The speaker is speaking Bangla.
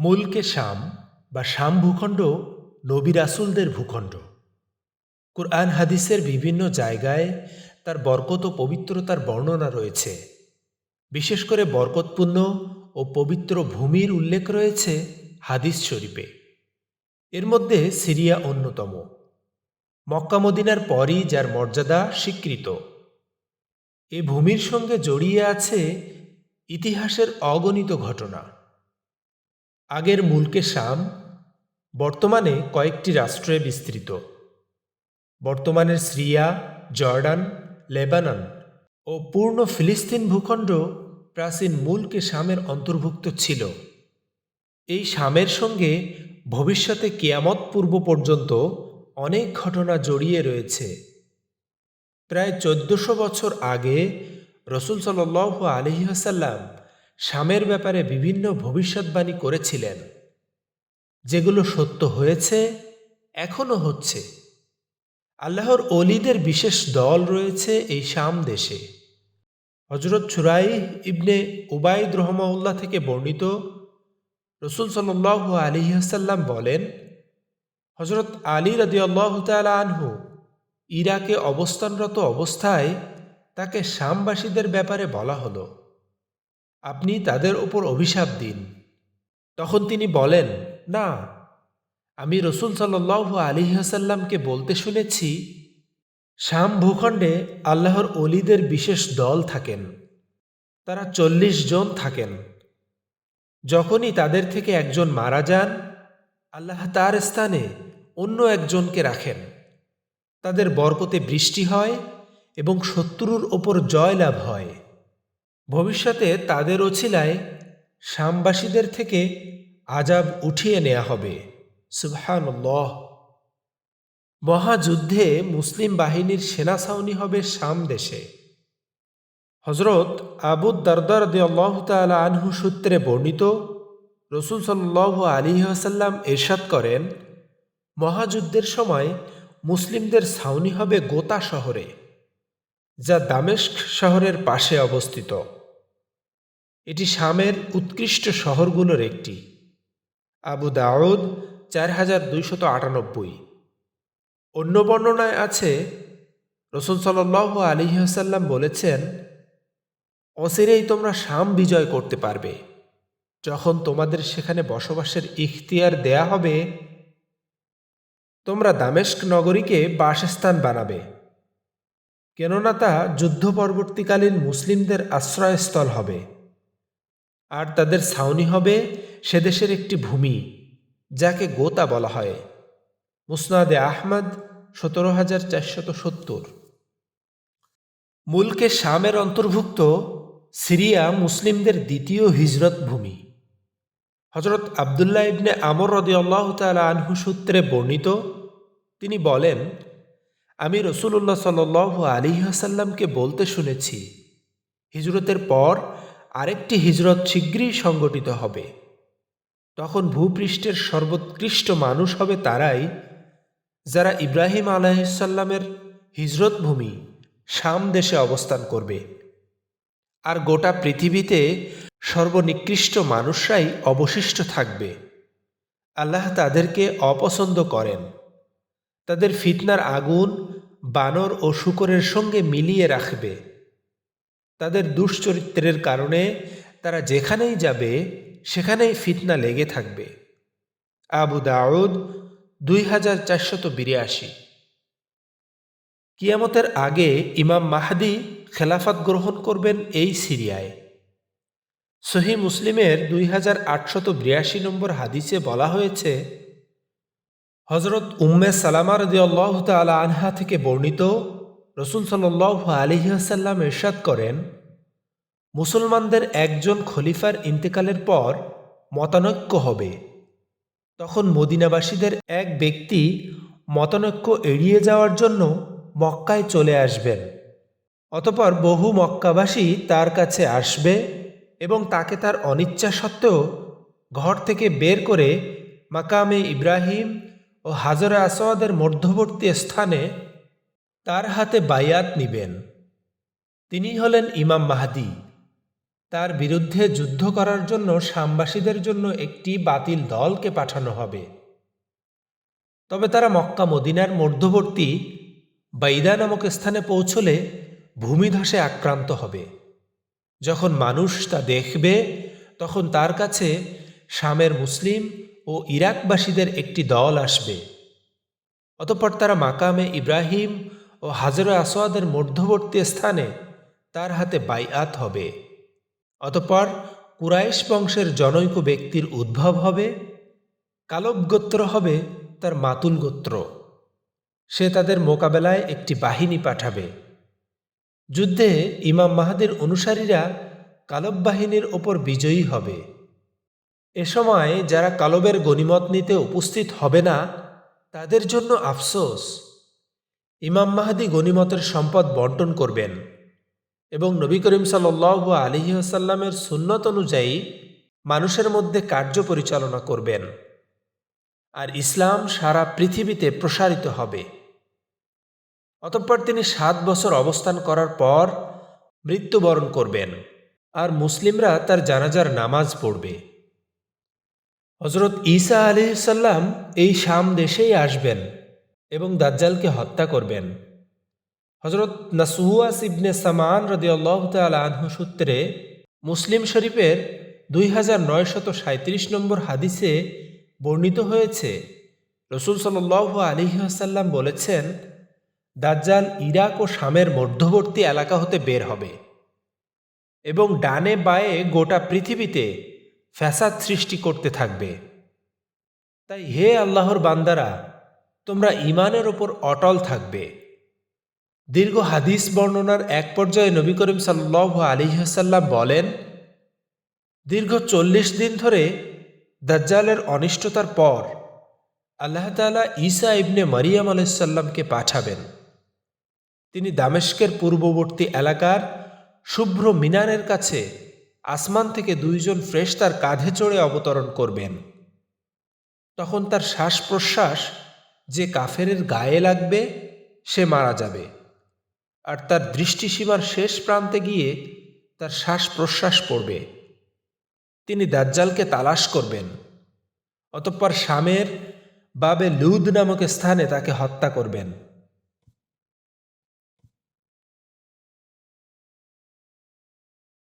মুলকে শাম বা শাম ভূখণ্ড, নবী রাসুলদের ভূখণ্ড। কুরআন হাদিসের বিভিন্ন জায়গায় তার বরকত ও পবিত্রতার বর্ণনা রয়েছে। বিশেষ করে বরকতপূর্ণ ও পবিত্র ভূমির উল্লেখ রয়েছে হাদিস শরীফে। এর মধ্যে সিরিয়া অন্যতম। মক্কা মদিনার পরই যার মর্যাদা স্বীকৃত। এ ভূমির সঙ্গে জড়িয়ে আছে ইতিহাসের অগণিত ঘটনা। আগের মুলকে শাম, বর্তমানে কয়েকটি রাষ্ট্রে বিস্তৃত। বর্তমানের সিরিয়া, জর্ডান, লেবানন ও পূর্ণ ফিলিস্তিন ভূখণ্ড প্রাচীন মুলকে শামের অন্তর্ভুক্ত ছিল। এই শামের সঙ্গে ভবিষ্যতে কেয়ামত পূর্ব পর্যন্ত অনেক ঘটনা জড়িয়ে রয়েছে। প্রায় চোদ্দশো বছর আগে রসুল সাল আলহিহাসাল্লাম শামের ব্যাপারে বিভিন্ন ভবিষ্যৎবাণী করেছিলেন, যেগুলো সত্য হয়েছে, এখনও হচ্ছে। আল্লাহর অলিদের বিশেষ দল রয়েছে এই শাম দেশে। হজরত ছুরাই ইবনে উবাইদ রহমাউল্লাহ থেকে বর্ণিত রসুল সাল্লাহ আলিহাসাল্লাম বলেন হজরত আলী রদিয়াল্লাহ তালা আনহু ইরাকে অবস্থানরত অবস্থায় তাকে শামবাসীদের ব্যাপারে বলা হলো। আপনি তাদের ওপর অভিশাপ দিন। তখন তিনি বলেন, না, আমি রসুল সাল্লাহ আলিহাসাল্লামকে বলতে শুনেছি, শাম ভূখণ্ডে আল্লাহর অলিদের বিশেষ দল থাকেন। তারা চল্লিশ জন থাকেন। যখনই তাদের থেকে একজন মারা যান, আল্লাহ তার স্থানে অন্য একজনকে রাখেন। তাদের বরকতে বৃষ্টি হয় এবং শত্রুর ওপর জয়লাভ হয়। ভবিষ্যতে তাদের ওছিলায় শামবাসীদের থেকে আজাব উঠিয়ে নেওয়া হবে। সুবহানুল্লাহ। মহাযুদ্ধে মুসলিম বাহিনীর সেনা ছাউনি হবে শাম দেশে। হজরত আবুদ দারদার আনহু সূত্রে বর্ণিত, রসুল সাল্লাহ আলী আসাল্লাম এরশাদ করেন, মহাযুদ্ধের সময় মুসলিমদের ছাউনি হবে গোতা শহরে, যা দামেস্ক শহরের পাশে অবস্থিত। এটি শামের উৎকৃষ্ট শহরগুলোর একটি। আবু দাউদ চার হাজার দুইশত আটানব্বই। অন্য বর্ণনায় আছে, রসুল সাল্লাহ আলিহাসাল্লাম বলেছেন অসিরেই তোমরা শাম বিজয় করতে পারবে। যখন তোমাদের সেখানে বসবাসের ইখতিয়ার দেয়া হবে, তোমরা দামেস্ক নগরীকে বাসস্থান বানাবে। কেননা তা যুদ্ধ পরবর্তীকালীন মুসলিমদের আশ্রয়স্থল হবে। আর তাদের ছাউনি হবে সে দেশের একটি ভূমি, যাকে গোতা বলা হয়। মুসনাদে আহমদ সতেরো হাজার চারশত সত্তর। মুলকে শামের অন্তর্ভুক্ত সিরিয়া মুসলিমদের দ্বিতীয় হিজরত ভূমি। হজরত আবদুল্লাহ ইবনে আমর আল্লাহ তালা আনহু সূত্রে বর্ণিত, তিনি বলেন, আমি রসুল্লাহ সাল আলী আসাল্লামকে বলতে শুনেছি, হিজরতের পর আরেকটি হিজরত শীঘ্রই সংগঠিত হবে। তখন ভূপৃষ্ঠের সর্বোৎকৃষ্ট মানুষ হবে তারাই যারা ইব্রাহিম আলাহিসাল্লামের হিজরত ভূমি শাম দেশে অবস্থান করবে। আর গোটা পৃথিবীতে সর্বনিকৃষ্ট মানুষরাই অবশিষ্ট থাকবে। আল্লাহ তাদেরকে অপছন্দ করেন। তাদের ফিতনার আগুন বানর ও শুকরের সঙ্গে মিলিয়ে রাখবে। তাদের দুশ্চরিত্রের কারণে তারা যেখানেই যাবে, সেখানেই ফিতনা লেগে থাকবে। আবু দাউদ দুই হাজার চারশত বিরাশি। কিয়ামতের আগে ইমাম মাহাদি খেলাফাত গ্রহণ করবেন এই সিরিয়ায়। সহি মুসলিমের দুই হাজার আটশত বিরাশি নম্বর হাদিসে বলা হয়েছে হজরত উম্মে সালামা রদি আল্লাহ তালা আনহা থেকে বর্ণিত রসুল সাল্লাহ আলিহাসাল্লাম এরশাদ করেন, মুসলমানদের একজন খলিফার ইন্তেকালের পর মতানৈক্য হবে। তখন মদিনাবাসীদের এক ব্যক্তি মতানৈক্য এড়িয়ে যাওয়ার জন্য মক্কায় চলে আসবেন। অতপর বহু মক্কাবাসী তার কাছে আসবে এবং তাকে তার অনিচ্ছা সত্ত্বেও ঘর থেকে বের করে মাকামে ইব্রাহিম ও হাজরে আসওয়াদের মধ্যবর্তী স্থানে তার হাতে বায়াত নিবেন। তিনি হলেন ইমাম মাহাদি। তার বিরুদ্ধে যুদ্ধ করার জন্য সামবাসীদের জন্য একটি বাতিল দলকে পাঠানো হবে। তবে তারা মক্কা মদিনার মধ্যবর্তী বাইদা নামক স্থানে পৌঁছলে ভূমিধসে আক্রান্ত হবে। যখন মানুষ তা দেখবে, তখন তার কাছে শামের মুসলিম ও ইরাকবাসীদের একটি দল আসবে। অতঃপর তারা মাকামে ইব্রাহিম ও হাজর আসোয়াদের মধ্যবর্তী স্থানে তার হাতে বাইআত হবে। অতপর কুরাইশ বংশের জনৈক ব্যক্তির উদ্ভব হবে, কালব গোত্র হবে তার মাতুল গোত্র। সে তাদের মোকাবেলায় একটি বাহিনী পাঠাবে। যুদ্ধে ইমাম মাহাদির অনুসারীরা কালব বাহিনীর ওপর বিজয়ী হবে। এ সময় যারা কালবের গণিমত নিতে উপস্থিত হবে না, তাদের জন্য আফসোস। ইমাম মাহাদি গনিমতের সম্পদ বন্টন করবেন এবং নবী করিম সাল আলিহি আসাল্লামের সুন্নত অনুযায়ী মানুষের মধ্যে কার্য পরিচালনা করবেন। আর ইসলাম সারা পৃথিবীতে প্রসারিত হবে। অতঃপর তিনি সাত বছর অবস্থান করার পর মৃত্যুবরণ করবেন আর মুসলিমরা তার জানাজার নামাজ পড়বে। হজরত ঈসা আলি সাল্লাম এই শাম দেশেই আসবেন। এবং দাজ্জালকে হত্যা করবেন। হজরত নাসুয়াস ইবনে সামান রদি আল্লাহ আনহু সূত্রে মুসলিম শরীফের দুই হাজার নয়শত সাঁত্রিশ নম্বর হাদিসে বর্ণিত হয়েছে, রসুল সাল আলিহাসাল্লাম বলেছেন, দাজ্জাল ইরাক ও শামের মধ্যবর্তী এলাকা হতে বের হবে এবং ডানে বায়ে গোটা পৃথিবীতে ফ্যাসাদ সৃষ্টি করতে থাকবে। তাই হে আল্লাহর বান্দারা তোমরা ইমানের ওপর অটল থাকবে। দীর্ঘ হাদিস বর্ণনার এক পর্যায়ে নবী করিম সাল্লাহ আলিহাসাল্লাম বলেন, দীর্ঘ চল্লিশ দিন ধরে দাজ্জালের অনিষ্টতার পর আল্লাহ তালা ঈসা ইবনে মারিয়াম আলাইসাল্লামকে পাঠাবেন। তিনি দামেস্কের পূর্ববর্তী এলাকার শুভ্র মিনারের কাছে আসমান থেকে দুইজন ফ্রেশ তার কাঁধে চড়ে অবতরণ করবেন। তখন তার শ্বাস প্রশ্বাস যে কাফেরের গায়ে লাগবে, সে মারা যাবে। আর তার দৃষ্টিসীমার শেষ প্রান্তে গিয়ে তার শ্বাস প্রশ্বাস পড়বে। তিনি দাজ্জালকে তালাশ করবেন। অতঃপর শামের বাবে লুদ নামক স্থানে তাকে হত্যা করবেন।